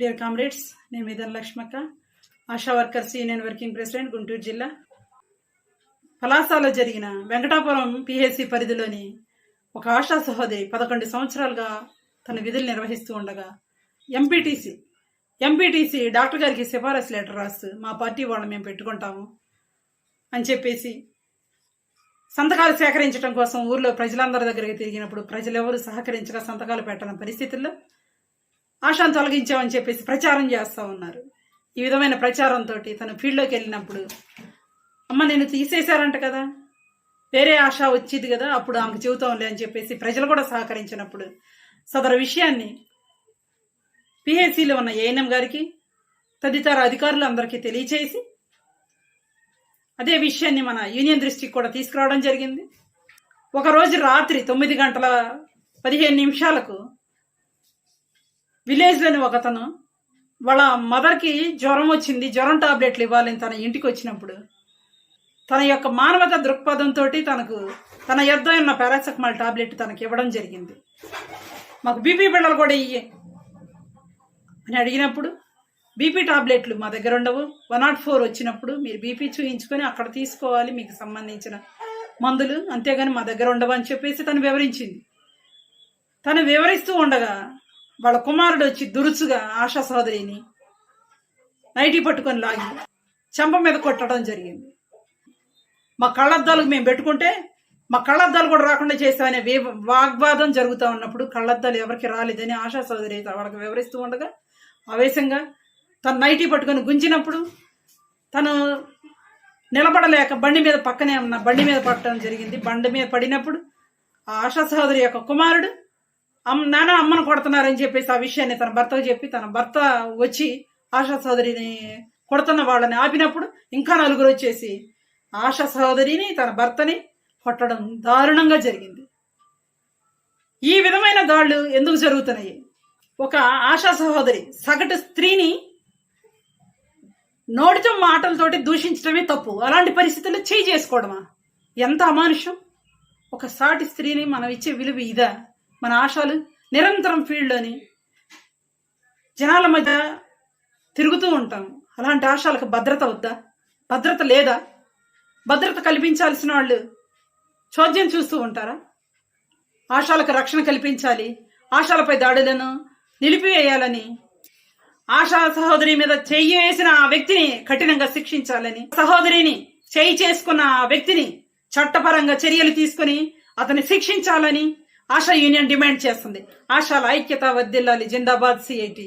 Dear comrades నేను మీదన్ Lakshmakka Asha workers union working president Guntur జిల్లా. పలాసాలో జరిగిన వెంకటాపురం పిహెసి పరిధిలోని ఒక ఆశా సహోదరి పదకొండు సంవత్సరాలుగా తన విధులు నిర్వహిస్తూ ఉండగా ఎంపీటీసీ ఎంపీటీసీ డాక్టర్ గారికి సిఫారసు లెటర్ రాస్తూ మా పార్టీ వాళ్ళు మేము పెట్టుకుంటాము అని చెప్పేసి సంతకాలు సేకరించడం కోసం ఊర్లో ప్రజలందరి దగ్గరికి తిరిగినప్పుడు ప్రజలెవరూ సహకరించక సంతకాలు పెట్టని పరిస్థితుల్లో ఆశాను తొలగించామని చెప్పేసి ప్రచారం చేస్తూ ఉన్నారు. ఈ విధమైన ప్రచారంతో తను ఫీల్డ్లోకి వెళ్ళినప్పుడు అమ్మ నేను తీసేశారంట కదా. వేరే ఆశ వచ్చింది కదా అప్పుడు ఆమెకు చెబుతాంలే అని చెప్పేసి ప్రజలు కూడా సహకరించినప్పుడు సదరు విషయాన్ని పిహెసిలో ఉన్న ఏఎన్ఎం గారికి తదితర అధికారులు అందరికీ తెలియచేసి అదే విషయాన్ని మన యూనియన్ దృష్టికి కూడా తీసుకురావడం జరిగింది. ఒకరోజు రాత్రి తొమ్మిది గంటల పదిహేను నిమిషాలకు విలేజ్లోని ఒకతను వాళ్ళ మదర్కి జ్వరం వచ్చింది జ్వరం టాబ్లెట్లు ఇవ్వాలని తన ఇంటికి వచ్చినప్పుడు. తన యొక్క మానవత దృక్పథంతో తనకు తన యొద్ద ఉన్న పారాసెటమాల్ టాబ్లెట్ తనకి ఇవ్వడం జరిగింది. మాకు బీపీ బిళ్ళలు కూడా ఇయ్యి అని అడిగినప్పుడు బీపీ టాబ్లెట్లు మా దగ్గర ఉండవు. వన్ నాట్ ఫోర్ వచ్చినప్పుడు మీరు బీపీ చూయించుకొని అక్కడ తీసుకోవాలి మీకు సంబంధించిన మందులు. అంతేగాని మా దగ్గర ఉండవు అని చెప్పేసి తను వివరించింది. తను వివరిస్తూ ఉండగా వాళ్ళ కుమారుడు వచ్చి దురుసుగా ఆశా సోదరిని నైటీ పట్టుకొని లాగి చెంప మీద కొట్టడం జరిగింది. మా కళ్ళద్దాలకు మేము పెట్టుకుంటే మా కళ్ళద్దాలు కూడా రాకుండా చేస్తామనే వే- వాగ్వాదం జరుగుతూ ఉన్నప్పుడు కళ్ళద్దాలు ఎవరికి రాలేదని ఆశా సోదరి వాళ్ళకి వివరిస్తూ ఉండగా ఆవేశంగా తను నైటీ పట్టుకొని గుంజినప్పుడు తను నిలబడలేక బండి మీద పక్కనే ఉన్న బండి మీద పట్టడం జరిగింది. బండి మీద పడినప్పుడు ఆ ఆశా సహోదరి యొక్క కుమారుడు అమ్మ నాన్న అమ్మను కొడుతున్నారని చెప్పేసి ఆ విషయాన్ని తన భర్తకు చెప్పి తన భర్త వచ్చి ఆశా సహోదరిని కొడుతున్న వాళ్ళని ఆపినప్పుడు ఇంకా నలుగురు వచ్చేసి ఆశా సహోదరిని తన భర్తని కొట్టడం దారుణంగా జరిగింది. ఈ విధమైన దాడులు ఎందుకు జరుగుతున్నాయి? ఒక ఆశా సహోదరి సగటు స్త్రీని నోటితో మాటలతోటి దూషించడమే తప్పు. అలాంటి పరిస్థితుల్లో చేయి చేసుకోవడమా? ఎంత అమానుషం! ఒక సాటి స్త్రీని మనం ఇచ్చే విలువ ఇదా? మన ఆశాలు నిరంతరం ఫీల్డ్లోని జనాల మధ్య తిరుగుతూ ఉంటాం. అలాంటి ఆశలకు భద్రత వద్దా? భద్రత లేదా? భద్రత కల్పించాల్సిన వాళ్ళు చోద్యం చూస్తూ ఉంటారా? ఆశాలకు రక్షణ కల్పించాలి. ఆశాలపై దాడులను నిలిపివేయాలని. ఆశా సహోదరి మీద చెయ్యి వేసిన ఆ వ్యక్తిని కఠినంగా శిక్షించాలని. సహోదరిని చేయి చేసుకున్న ఆ వ్యక్తిని చట్టపరంగా చర్యలు తీసుకుని అతన్ని శిక్షించాలని ఆశా యూనియన్ డిమాండ్ చేస్తుంది. ఆశాల ఐక్యత వర్దిల్లాలి జిందాబాద్ సిఐటి